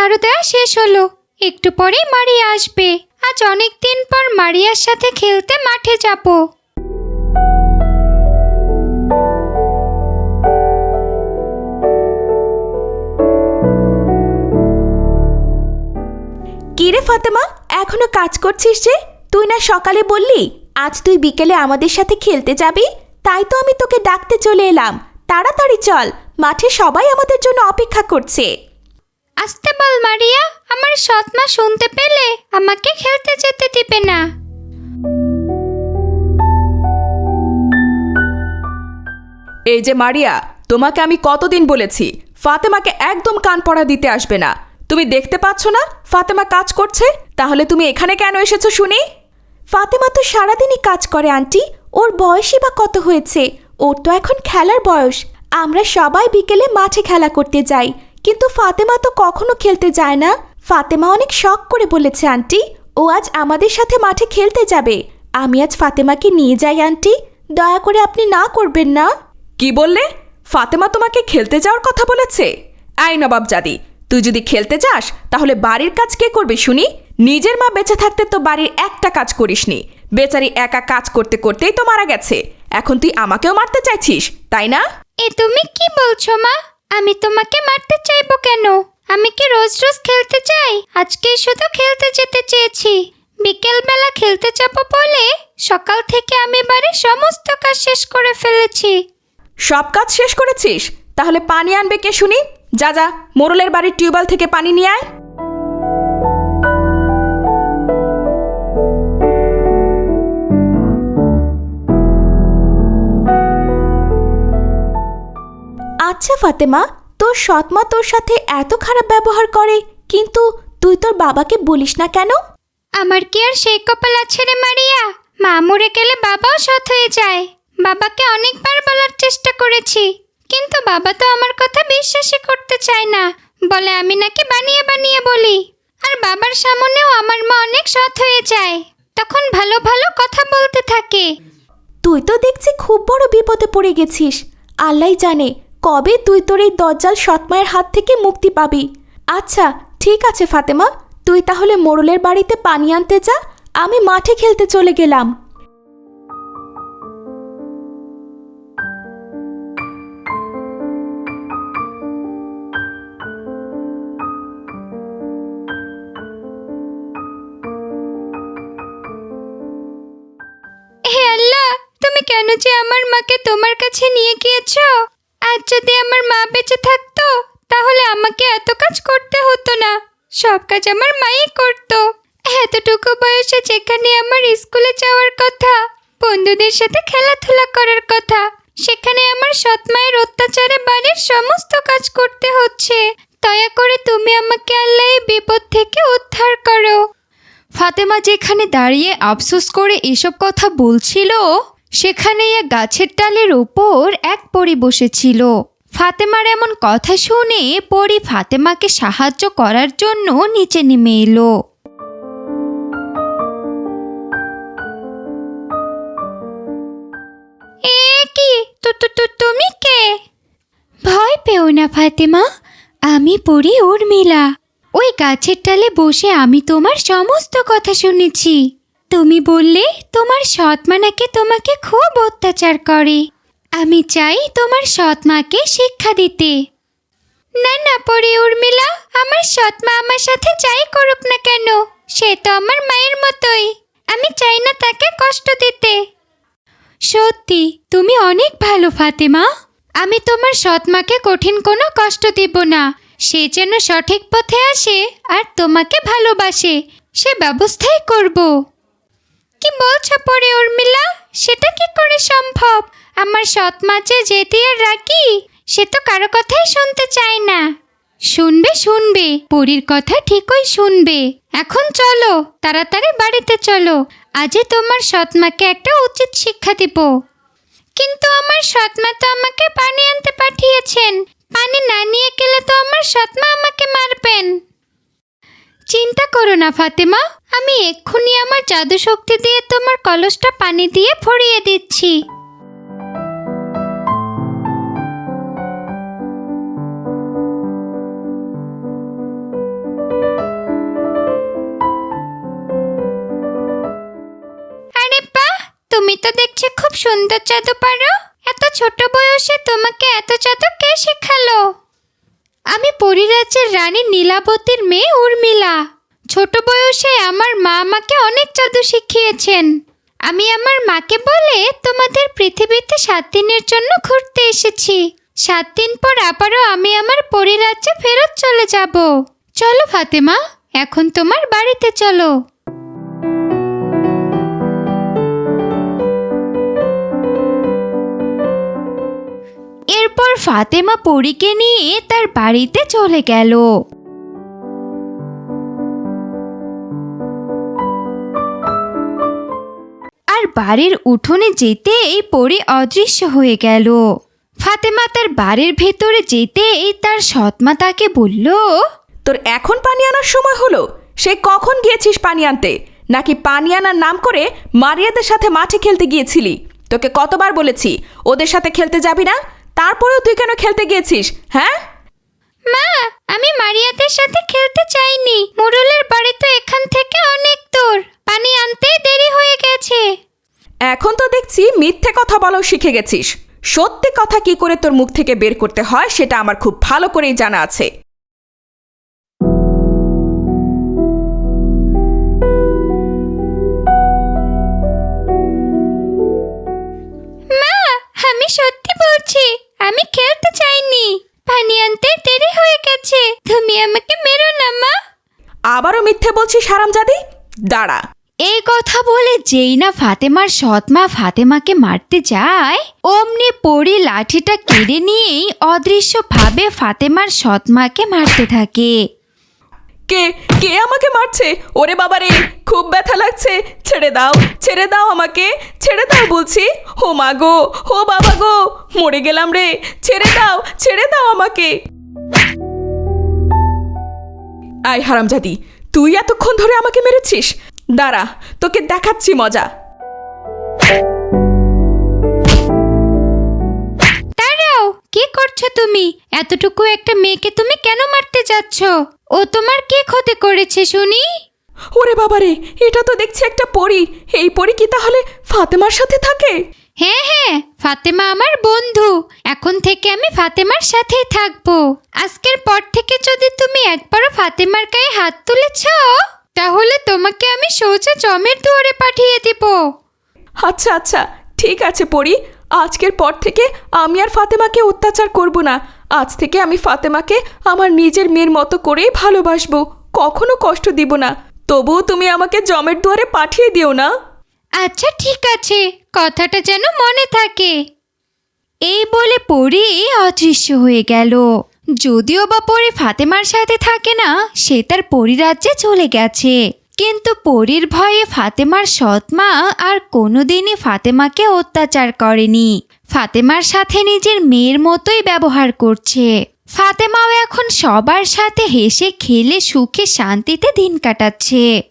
ঝাড়ু দেওয়া শেষ হলো। একটু পরেই মারিয়া আসবে। আজ অনেক দিন পর মারিয়ার সাথে খেলতে মাঠে যাব। কিরে ফাতেমা, এখনও কাজ করছিস যে? তুই না সকালে বললি, আজ তুই বিকেলে আমাদের সাথে খেলতে যাবি? তাই তো আমি তোকে ডাকতে চলে এলাম। তাড়াতাড়ি চল, মাঠে সবাই আমাদের জন্য অপেক্ষা করছে। আসতে বল মারিয়া আমার সৎ মা শুনতে পেলে আমাকে খেলতে যেতে দিবে না। এই যে মারিয়া তোমাকে আমি কতদিন বলেছি ফাতেমাকে একদম কান পড়া দিতে আসবে না। তুমি দেখতে পাচ্ছ না ফাতেমা কাজ করছে? তাহলে তুমি এখানে কেন এসেছ শুনি? ফাতেমা তো সারাদিনই কাজ করে আন্টি। ওর বয়সই বা কত হয়েছে? ওর তো এখন খেলার বয়স। আমরা সবাই বিকেলে মাঠে খেলা করতে যাই। কিন্তু ফাতেমা তো কখনো খেলতে যায় না। ফাতেমা অনেক শখ করে বলেছে আন্টি ও আজ আমাদের সাথে মাঠে খেলতে যাবে। আমি আজ ফাতেমাকে নিয়ে যাই আন্টি। দয়া করে আপনি না করবেন না? কি বললে? ফাতেমা তোমাকে খেলতে যাওয়ার কথা বলেছে? আই নবাব জাদি তুই যদি খেলতে যাস তাহলে বাড়ির কাজ কে করবে শুনি? নিজের মা বেঁচে থাকতে তো বাড়ির একটা কাজ করিসনি। বেচারি একা কাজ করতে করতেই তো মারা গেছে। এখন তুই আমাকেও মারতে চাইছিস তাই না? এ তুমি কি বলছো মা? আমি তোমাকে মারতে চাইব কেন? আমি কি রোজ রোজ খেলতে চাই? আজকে শুধু খেলতে যেতে চেয়েছি। বিকেলবেলা খেলতে যাব বলে সকাল থেকে আমি বাড়ির সমস্ত কাজ শেষ করে ফেলেছি। সব কাজ শেষ করেছিস? তাহলে পানি আনবে কে শুনি? যা যা, মোরলের বাড়ির টিউবওয়েল থেকে পানি নিয়ে আয়। আচ্ছা ফাতেমা তোর সৎমা তোর সাথে এত খারাপ ব্যবহার করে কিন্তু তুই তোর বাবাকে বলিস না কেন? আমার কি আর সেই কপাল আছে রে মারিয়া? মা মরে গেলে বাবাও সৎ হয়ে যায়। বাবাকে অনেকবার বলার চেষ্টা করেছি কিন্তু বাবা তো আমার কথা বিশ্বাসই করতে চায় না। বলে আমি নাকি বানিয়ে বানিয়ে বলি। আর বাবার সামনেও আমার মা অনেক সৎ হয়ে যায়। তখন ভালো ভালো কথা বলতে থাকে। তুই তো দেখছি খুব বড় বিপদে পড়ে গেছিস। আল্লাহ জানে কবে তুই তোর এই দজ্জাল সৎমায়ের হাত থেকে মুক্তি পাবি? আচ্ছা ঠিক আছে, ফাতেমা। তুই তাহলে মোড়লের বাড়িতে পানি আনতে যা, আমি মাঠে খেলতে চলে গেলাম। আল্লাহ, তুমি কেন যে আমার মাকে তোমার কাছে নিয়ে গিয়েছো? আজ যদি আমার মা বেঁচে থাকতো, তাহলে আমাকে এত কাজ করতে হতো না। সব কাজ আমার মাই করতো। এতটুকু বয়সে যেখানে আমার স্কুলে যাওয়ার কথা, বন্ধুদের সাথে খেলাধুলা করার কথা, সেখানে আমার সৎ মায়ের অত্যাচারে বাড়ির সমস্ত কাজ করতে হচ্ছে। দয়া করে তুমি আমাকে আল্লাহ এই বিপদ থেকে উদ্ধার করো। ফাতেমা যেখানে দাঁড়িয়ে আফসোস করে এসব কথা বলছিল সেখানে এক গাছের ডালের ওপর এক পরি বসেছিল। ফাতেমার এমন কথা শুনে পরি ফাতেমাকে সাহায্য করার জন্য নিচে নেমে এলো। কি? তুমি কে? ভয় পেও না ফাতেমা, আমি পড়ি উর্মিলা। ওই গাছের ডালে বসে আমি তোমার সমস্ত কথা শুনেছি। তুমি বললে তোমার সৎমা নাকি তোমাকে খুব অত্যাচার করে। আমি চাই তোমার সৎমাকে শিক্ষা দিতে। না না, পরে উর্মিলা, আমার সৎ মা আমার সাথে যাই করুক না কেন, সে তো আমার মায়ের মতোই। আমি চাই না তাকে কষ্ট দিতে। সত্যি, তুমি অনেক ভালো, ফাতেমা। আমি তোমার সৎমাকে কঠিন কোনো কষ্ট দেব না। সে যেন সঠিক পথে আসে আর তোমাকে ভালোবাসে, সে ব্যবস্থাই করব। কি বলছো পরে উর্মিলা? সেটা কি করে সম্ভব? আমার সৎ মা যে যেতে আর রাখি সে তো কারও কথাই শুনতে চায় না। শুনবে শুনবে, পরীর কথা ঠিকই শুনবে। এখন চলো, তাড়াতাড়ি বাড়িতে চলো। আজই তোমার সৎমাকে একটা উচিত শিক্ষা দিব। কিন্তু আমার সৎ মা তো আমাকে পানি আনতে পাঠিয়েছেন। পানি না নিয়ে গেলে তো আমার সৎ মা আমাকে মারবেন। করো না, ফাতেমা। আমি এক্ষুনি আমার জাদু শক্তি দিয়ে তোমার কলসটা পানি দিয়ে ভরিয়ে দিচ্ছি। আরে বাহ তুমি তো দেখছি খুব সুন্দর জাদু পারো। এত ছোট বয়সে তোমাকে এত জাদু কে শেখালো? আমি পরিরাজ্যের রানী নীলাবতীর মেয়ে উর্মিলা। ছোট বয়সে আমার মা আমাকে অনেক জাদু শিখিয়েছেন। আমি আমার মাকে বলে তোমাদের পৃথিবীতে সাত দিনের জন্য ঘুরতে এসেছি। সাত দিন পর আবারও আমি আমার পরিরাজ্যে ফেরত চলে যাব। চলো ফাতেমা, এখন তোমার বাড়িতে চলো। এরপর ফাতেমা পরীকে নিয়ে তার বাড়িতে চলে গেল। বাড়ির উঠোনে যেতেই পরি অদৃশ্য হয়ে গেল। ফাতেমা তার বাড়ির ভেতরে যেতেই তার সৎমা তাকে বলল তোর এখন পানি আনার সময় হলো? সে কখন গিয়েছিস পানি আনতে? নাকি পানি আনার নাম করে মারিয়াদের সাথে মাঠে খেলতে গিয়েছিলি? তোকে কতবার বলেছি ওদের সাথে খেলতে যাবি না? তারপরেও তুই কেন খেলতে গিয়েছিস হ্যাঁ? মা আমি মারিয়াদের সাথে খেলতে চাইনি। মোরলের বাড়ি তো এখান থেকে অনেক দূর। পানি আনতেই দেরি হয়ে গেছে। এখন তো দেখছি মিথ্যে কথা বলাও শিখে গেছিস। সত্যি কথা কি করে তোর মুখ থেকে বের করতে হয় সেটা আমার খুব ভালো করেই জানা আছে। মা আমি সত্যি বলছি আমি খেলতে চাইনি। পানি আনতে দেরি হয়ে গেছে। তুমি আমাকে মেরো না মা। আবারও মিথ্যে বলছিস হারামজাদি? দাঁড়া। এই কথা বলে যেই না ফাতেমার সৎমা ফাতেমাকে মারতে যায়, অমনি পরি লাঠিটা কেড়ে নিয়েই অদৃশ্যভাবে ফাতেমার সৎমাকে মারতে থাকে। কে কে আমাকে মারছে? ওরে বাবা রে খুব ব্যথা লাগছে। ছেড়ে দাও ছেড়ে দাও আমাকে, ছেড়ে দাও বলছি। ও মা গো, ও বাবা গো, মরে গেলাম রে। ছেড়ে দাও ছেড়ে দাও আমাকে। আয় হারামজাদি, তুই এতক্ষণ ধরে আমাকে মেরেছিস? দাঁড়া তোকে দেখাচ্ছি মজা। দাঁড়াও কি করছ তুমি? এতটুকু একটা মেয়েকে তুমি কেন মারতে যাচ্ছ? ও তোমার কি ক্ষতি করেছে শুনি? ওরে বাবা রে এটা তো দেখছি একটা পরী। এই পরী কি তাহলে ফাতেমার সাথে থাকে? হ্যাঁ হ্যাঁ ফাতেমা আমার বন্ধু। এখন থেকে আমি ফাতেমার সাথেই থাকব। আজকের পর থেকে যদি তুমি একবারও ফাতেমার গায়ে হাত তুলেছ তাহলে তোমাকে আমি সোজা জমের দুয়ারে পাঠিয়ে দিব। আচ্ছা আচ্ছা ঠিক আছে পড়ি আজকের পর থেকে আমি আর ফাতেমাকে অত্যাচার করব না। আজ থেকে আমি ফাতেমাকে আমার নিজের মেয়ের মতো করেই ভালোবাসবো। কখনো কষ্ট দিব না। তবুও তুমি আমাকে জমের দুয়ারে পাঠিয়ে দিও না। আচ্ছা ঠিক আছে। কথাটা যেন মনে থাকে। এই বলে পরি অদৃশ্য হয়ে গেল। যদিও বা পরি ফাতেমার সাথে থাকে না, সে তার পরিরাজ্যে চলে গেছে। কিন্তু পরীর ভয়ে ফাতেমার সৎমা আর কোনোদিনই ফাতেমাকে অত্যাচার করেনি। ফাতেমার সাথে নিজের মেয়ের মতোই ব্যবহার করছে। ফাতেমাও এখন সবার সাথে হেসে খেলে সুখে শান্তিতে দিন কাটাচ্ছে।